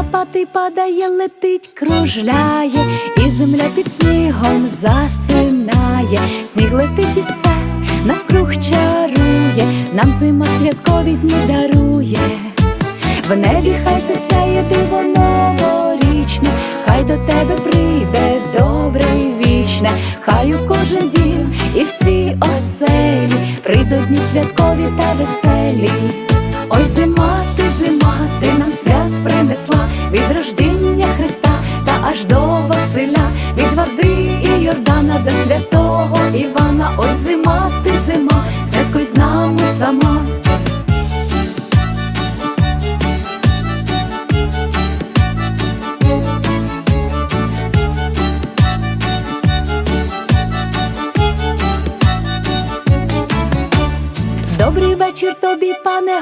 лопати падає, летить, кружляє, і земля під снігом засинає, сніг летить і все навкруг чарує, нам зима святкові дні дарує. В небі хай засяє диво новорічне, хай до тебе прийде добре і вічне, хай у кожен дім і всі оселі прийдуть дні святкові та веселі. Від рождіння Христа та аж до Василя, від води і Йордана до святого Івана. Ой, зима, ти зима, святкуй з нами сама. Добрий вечір тобі, пане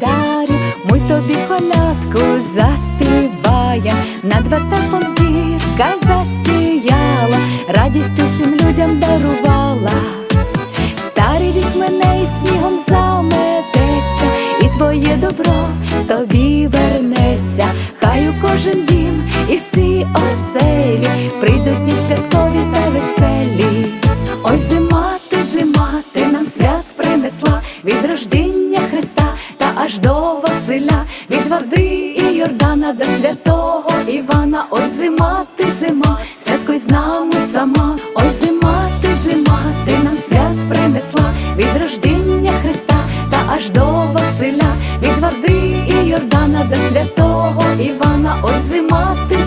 гайдарю, ми тобі колядку заспіває, над вертепом зірка засіяла, радість усім людям дарувала, старий рік мене і снігом замететься, і твоє добро тобі вернеться, хай у кожен дім і всі оселі прийдуть дні святкові та веселі. Ой, зима ти, зима, ти нам свят принесла від рождіння Христа аж до Василя, від Варди і Йордана до святого Івана, ой зима, ти зима, святкуй з нами сама, ой зима, ти зима, ти нам свят принесла. Від рождіння Христа, та аж до Василя, від Варди і Йордана до святого Івана, ой зима ти